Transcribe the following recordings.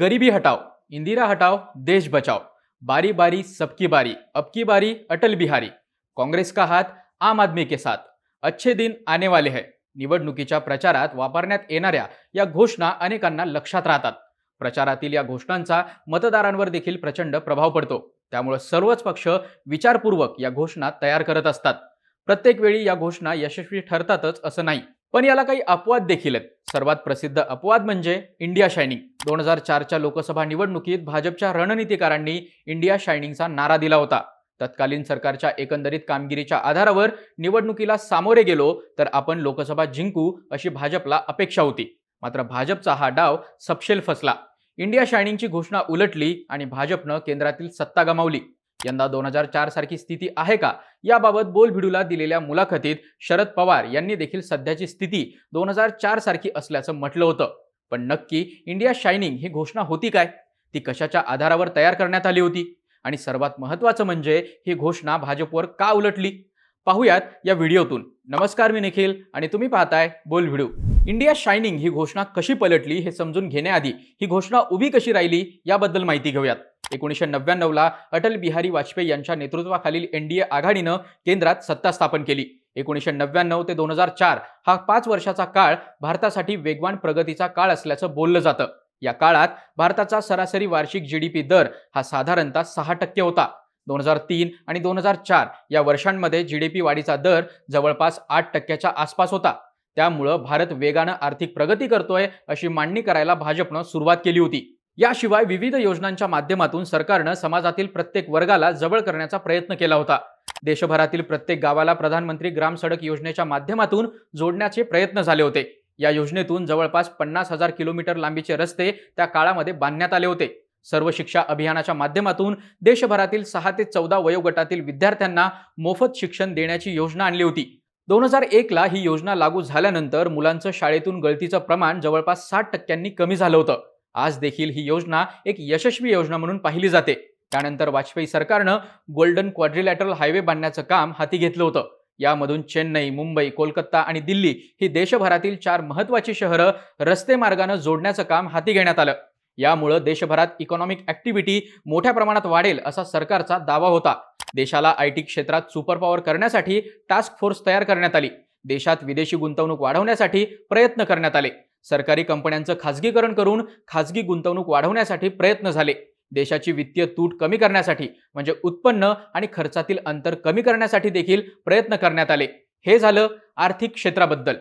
गरीबी हटाओ इंदिरा हटाओ देश बचाओ। बारी बारी सबकी बारी अबकी बारी अटल बिहारी। काँग्रेस का हात आम आदमी के साथ। अच्छे दिन आने वाले है। निवडणुकीच्या प्रचारात वापरण्यात येणाऱ्या या घोषणा अनेकांना लक्षात राहतात. प्रचारातील या घोषणांचा मतदारांवर देखील प्रचंड प्रभाव पडतो. त्यामुळे सर्वच पक्ष विचारपूर्वक या घोषणा तयार करत असतात. प्रत्येक वेळी या घोषणा यशस्वी ठरतातच असं नाही. पण याला काही अपवाद देखील आहेत. सर्वात प्रसिद्ध अपवाद म्हणजे इंडिया शायनिंग. दोन हजार चारच्या लोकसभा निवडणुकीत भाजपच्या रणनीतिकारांनी इंडिया शायनिंगचा नारा दिला होता. तत्कालीन सरकारच्या एकंदरीत कामगिरीच्या आधारावर निवडणुकीला सामोरे गेलो तर आपण लोकसभा जिंकू अशी भाजपला अपेक्षा होती. मात्र भाजपचा हा डाव सपशेल फसला. इंडिया शायनिंगची घोषणा उलटली आणि भाजपनं केंद्रातील सत्ता गमावली. यंदा दोन हजार चार सारखी स्थिती आहे का? याबाबत बोलभिडूला दिलेल्या मुलाखतीत शरद पवार यांनी देखील सध्याची स्थिती दोन हजार चार सारखी असल्याचं म्हटलं होतं. पण नक्की इंडिया शायनिंग ही घोषणा होती काय? ती कशाच्या आधारावर तयार करण्यात आली होती? आणि सर्वात महत्त्वाचं म्हणजे ही घोषणा भाजपवर का उलटली? पाहूयात या व्हिडिओतून. नमस्कार मी निखिल आणि तुम्ही पाहताय बोल व्हिडिओ. इंडिया शायनिंग ही घोषणा कशी पलटली हे समजून घेण्याआधी ही घोषणा उभी कशी राहिली याबद्दल माहिती घेऊयात. एकोणीसशे नव्याण्णवला अटल बिहारी वाजपेयी यांच्या नेतृत्वाखालील एनडीए आघाडीनं केंद्रात सत्ता स्थापन केली. एकोणीसशे नव्याण्णव ते दोन हजार चार हा पाच वर्षाचा काळ भारतासाठी वेगवान प्रगतीचा काळ असल्याचं बोललं जातं. या काळात भारताचा सरासरी वार्षिक जीडीपी दर हा साधारणतः सहा टक्के होता. दोन हजार तीन आणि दोन हजार चार या वर्षांमध्ये जीडीपी वाढीचा दर जवळपास आठ टक्क्याच्या आसपास होता. त्यामुळं भारत वेगानं आर्थिक प्रगती करतोय अशी मांडणी करायला भाजपनं सुरुवात केली होती. याशिवाय विविध योजनांच्या माध्यमातून सरकारनं समाजातील प्रत्येक वर्गाला जवळ करण्याचा प्रयत्न केला होता. देशभरातील प्रत्येक गावाला प्रधानमंत्री ग्राम सडक योजनेच्या माध्यमातून जोडण्याचे प्रयत्न झाले होते. या योजनेतून जवळपास पन्नास हजार किलोमीटर लांबीचे रस्ते त्या काळामध्ये बांधण्यात आले होते. सर्व शिक्षा अभियानाच्या माध्यमातून देशभरातील सहा ते चौदा वयोगटातील विद्यार्थ्यांना मोफत शिक्षण देण्याची योजना आणली होती. दोन हजार एकला ही योजना लागू झाल्यानंतर मुलांचं शाळेतून गळतीचं प्रमाण जवळपास साठ टक्क्यांनी कमी झालं होतं. आज देखील ही योजना एक यशस्वी योजना म्हणून पाहिली जाते. त्यानंतर वाजपेयी सरकारनं गोल्डन क्वाड्रिलॅटरल हायवे बांधण्याचं काम हाती घेतलं होतं. यामधून चेन्नई मुंबई कोलकाता आणि दिल्ली ही देशभरातील चार महत्वाची शहरं रस्ते मार्गानं जोडण्याचं काम हाती घेण्यात आलं. यामुळं देशभरात इकॉनॉमिक ऍक्टिव्हिटी मोठ्या प्रमाणात वाढेल असा सरकारचा दावा होता. देशाला आय टी क्षेत्रात सुपर पॉवर करण्यासाठी टास्क फोर्स तयार करण्यात आली. देशात विदेशी गुंतवणूक वाढवण्यासाठी प्रयत्न करण्यात आले. सरकारी कंपन्यांचं खाजगीकरण करून खाजगी गुंतवणूक वाढवण्यासाठी प्रयत्न झाले. देशाची वित्तीय तूट कमी करण्यासाठी म्हणजे उत्पन्न आणि खर्चातील अंतर कमी करण्यासाठी देखील प्रयत्न करण्यात आले. हे झालं आर्थिक क्षेत्राबद्दल.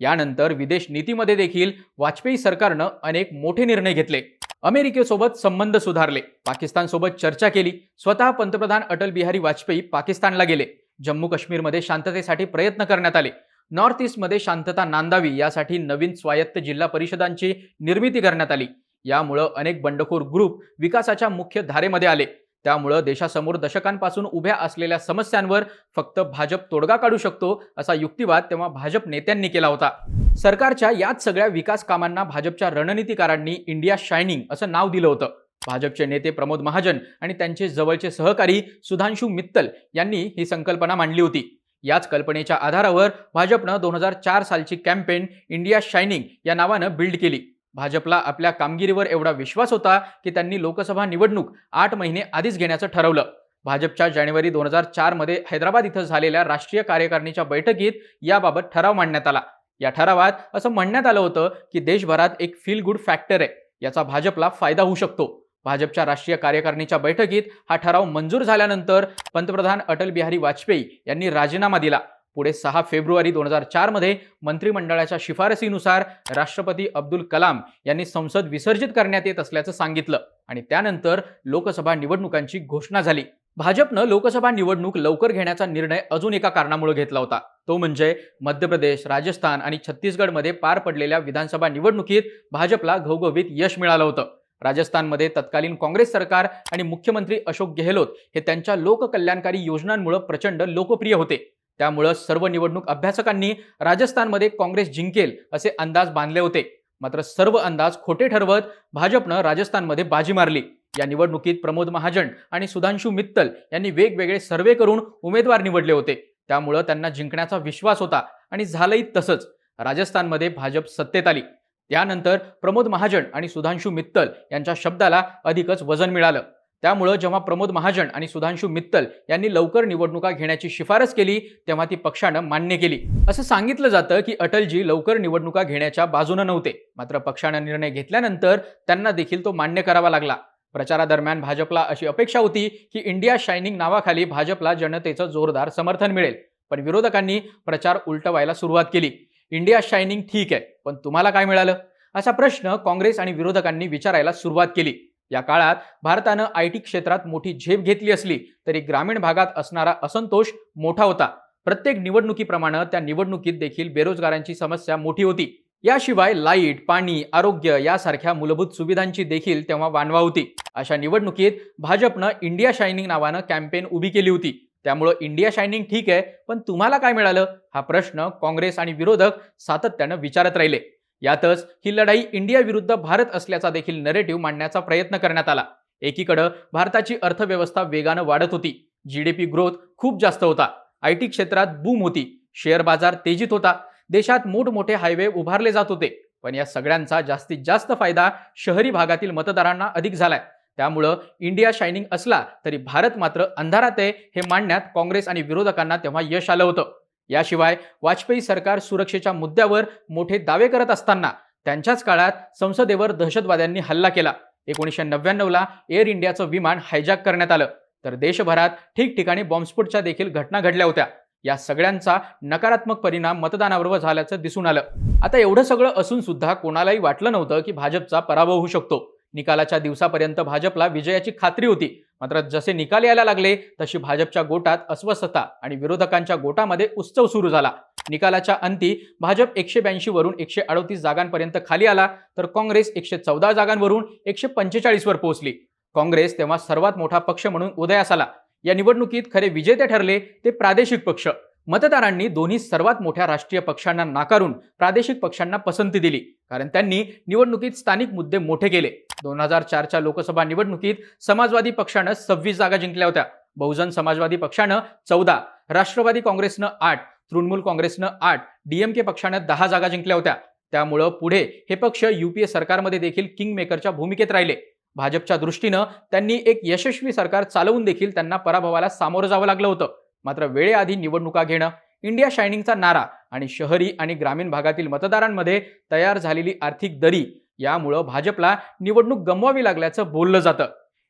यानंतर विदेश नीतीमध्ये देखील वाजपेयी सरकारनं अनेक मोठे निर्णय घेतले. अमेरिकेसोबत संबंध सुधारले. पाकिस्तानसोबत चर्चा केली. स्वतः पंतप्रधान अटल बिहारी वाजपेयी पाकिस्तानला गेले. जम्मू काश्मीरमध्ये शांततेसाठी प्रयत्न करण्यात आले. नॉर्थ ईस्टमध्ये शांतता नांदावी यासाठी नवीन स्वायत्त जिल्हा परिषदांची निर्मिती करण्यात आली. यामुळं अनेक बंडखोर ग्रुप विकासाच्या मुख्य धारेमध्ये आले. त्यामुळं देशासमोर दशकांपासून उभ्या असलेल्या समस्यांवर फक्त भाजप तोडगा काढू शकतो असा युक्तिवाद तेव्हा भाजप नेत्यांनी केला होता. सरकारच्या याच सगळ्या विकास कामांना भाजपच्या रणनीतिकारांनी इंडिया शायनिंग असं नाव दिलं होतं. भाजपचे नेते प्रमोद महाजन आणि त्यांचे जवळचे सहकारी सुधांशू मित्तल यांनी ही संकल्पना मांडली होती. याच कल्पनेच्या आधारावर भाजपनं दोन हजार चार सालची कॅम्पेन इंडिया शायनिंग या नावानं बिल्ड केली. भाजपला आपल्या कामगिरीवर एवढा विश्वास होता की त्यांनी लोकसभा निवडणूक आठ महिने आधीच घेण्याचं ठरवलं. भाजपच्या जानेवारी दोन हजार चारमध्ये हैदराबाद इथं झालेल्या राष्ट्रीय कार्यकारिणीच्या बैठकीत याबाबत ठराव मांडण्यात आला. या ठरावात असं म्हणण्यात आलं होतं की देशभरात एक फील गुड फॅक्टर आहे. याचा भाजपला फायदा होऊ शकतो. भाजपच्या राष्ट्रीय कार्यकारिणीच्या बैठकीत हा ठराव मंजूर झाल्यानंतर पंतप्रधान अटल बिहारी वाजपेयी यांनी राजीनामा दिला. पुढे सहा फेब्रुवारी दोन हजार चारमध्ये मंत्रिमंडळाच्या शिफारसीनुसार राष्ट्रपती अब्दुल कलाम यांनी संसद विसर्जित करण्यात येत असल्याचं सांगितलं आणि त्यानंतर लोकसभा निवडणुकांची घोषणा झाली. भाजपनं लोकसभा निवडणूक लवकर घेण्याचा निर्णय अजून एका कारणामुळे घेतला होता. तो म्हणजे मध्य प्रदेश राजस्थान आणि छत्तीसगडमध्ये पार पडलेल्या विधानसभा निवडणुकीत भाजपला घवघवीत यश मिळालं होतं. राजस्थानमध्ये तत्कालीन काँग्रेस सरकार आणि मुख्यमंत्री अशोक गेहलोत हे त्यांच्या लोककल्याणकारी योजनांमुळे प्रचंड लोकप्रिय होते. त्यामुळं सर्व निवडणूक अभ्यासकांनी राजस्थानमध्ये काँग्रेस जिंकेल असे अंदाज बांधले होते. मात्र सर्व अंदाज खोटे ठरवत भाजपनं राजस्थानमध्ये बाजी मारली. या निवडणुकीत प्रमोद महाजन आणि सुधांशू मित्तल यांनी वेगवेगळे सर्वे करून उमेदवार निवडले होते. त्यामुळं त्यांना जिंकण्याचा विश्वास होता आणि झालंही तसंच. राजस्थानमध्ये भाजप सत्तेत आली. त्यानंतर प्रमोद महाजन आणि सुधांशू मित्तल यांच्या शब्दाला अधिकच वजन मिळालं. त्यामुळं जेव्हा प्रमोद महाजन आणि सुधांशू मित्तल यांनी लवकर निवडणुका घेण्याची शिफारस केली तेव्हा ती पक्षानं मान्य केली. असं सांगितलं जातं की अटलजी लवकर निवडणुका घेण्याच्या बाजूनं नव्हते. मात्र पक्षानं निर्णय घेतल्यानंतर त्यांना देखील तो मान्य करावा लागला. प्रचारादरम्यान भाजपला अशी अपेक्षा होती की इंडिया शायनिंग नावाखाली भाजपला जनतेचं जोरदार समर्थन मिळेल. पण विरोधकांनी प्रचार उलटवायला सुरुवात केली. इंडिया शायनिंग ठीक आहे पण तुम्हाला काय मिळालं? असा प्रश्न काँग्रेस आणि विरोधकांनी विचारायला सुरुवात केली. या काळात भारतानं आय टी क्षेत्रात मोठी झेप घेतली असली तरी ग्रामीण भागात असणारा असंतोष मोठा होता. प्रत्येक निवडणुकीप्रमाणे त्या निवडणुकीत देखील बेरोजगारांची समस्या मोठी होती. याशिवाय लाइट पाणी आरोग्य यासारख्या मूलभूत सुविधांची देखील तेव्हा वानवा होती. अशा निवडणुकीत भाजपनं इंडिया शायनिंग नावानं कॅम्पेन उभी केली होती. त्यामुळं इंडिया शायनिंग ठीक आहे पण तुम्हाला काय मिळालं? हा प्रश्न काँग्रेस आणि विरोधक सातत्यानं विचारत राहिले. यातच ही लढाई इंडिया विरुद्ध भारत असल्याचा देखील नरेटिव्ह मांडण्याचा प्रयत्न करण्यात आला. एकीकडं भारताची अर्थव्यवस्था वेगानं वाढत होती. जीडीपी ग्रोथ खूप जास्त होता. आय टी क्षेत्रात बूम होती. शेअर बाजार तेजीत होता. देशात मोठमोठे हायवे उभारले जात होते. पण या सगळ्यांचा जास्तीत जास्त फायदा शहरी भागातील मतदारांना अधिक झालाय. त्यामुळं इंडिया शायनिंग असला तरी भारत मात्र अंधारात आहे हे मांडण्यात काँग्रेस आणि विरोधकांना तेव्हा यश आलं होतं. याशिवाय वाजपेयी सरकार सुरक्षेच्या मुद्द्यावर मोठे दावे करत असताना त्यांच्याच काळात संसदेवर दहशतवाद्यांनी हल्ला केला. एकोणीसशे नव्याण्णवला एअर इंडियाचं विमान हायजॅक करण्यात आलं. तर देशभरात ठिकठिकाणी बॉम्बस्फोटच्या देखील घटना घडल्या होत्या. या सगळ्यांचा नकारात्मक परिणाम मतदानावर झाल्याचं दिसून आलं. आता एवढं सगळं असून सुद्धा कोणालाही वाटलं नव्हतं की भाजपचा पराभव होऊ शकतो. निकालाच्या दिवसापर्यंत भाजपला विजयाची खात्री होती. मात्र जसे निकाल यायला लागले तशी भाजपच्या गोटात अस्वस्थता आणि विरोधकांच्या गोटामध्ये उत्सव सुरू झाला. निकालाच्या अंती भाजप एकशे ब्याऐंशी वरून एकशे अडतीस जागांपर्यंत खाली आला तर काँग्रेस एकशे चौदा जागांवरून एकशे पंचेचाळीसवर पोहोचली. काँग्रेस तेव्हा सर्वात मोठा पक्ष म्हणून उदयास आला. या निवडणुकीत खरे विजेते ठरले ते प्रादेशिक पक्ष. मतदारांनी दोन्ही सर्वात मोठ्या राष्ट्रीय पक्षांना नाकारून प्रादेशिक पक्षांना पसंती दिली कारण त्यांनी निवडणुकीत स्थानिक मुद्दे मोठे केले. दोन हजार चारच्या लोकसभा निवडणुकीत समाजवादी पक्षानं सव्वीस जागा जिंकल्या होत्या. बहुजन समाजवादी पक्षानं चौदा राष्ट्रवादी काँग्रेसनं आठ तृणमूल काँग्रेसनं आठ डीएमके पक्षानं दहा जागा जिंकल्या होत्या. त्यामुळं पुढे हे पक्ष युपीए सरकारमध्ये देखील किंग मेकरच्या भूमिकेत राहिले. भाजपच्या दृष्टीनं त्यांनी एक यशस्वी सरकार चालवून देखील त्यांना पराभवाला सामोरं जावं लागलं होतं. मात्र वेळेआधी निवडणुका घेणं इंडिया शायनिंगचा नारा आणि शहरी आणि ग्रामीण भागातील मतदारांमध्ये तयार झालेली आर्थिक दरी यामुळं भाजपला निवडणूक गमवावी लागल्याचं बोललं जातं.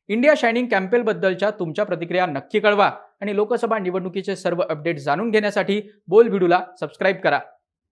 इंडिया शायनिंग कॅम्पेलबद्दलच्या तुमच्या प्रतिक्रिया नक्की कळवा आणि लोकसभा निवडणुकीचे सर्व अपडेट जाणून घेण्यासाठी बोल व्हिडिओला सबस्क्राईब करा.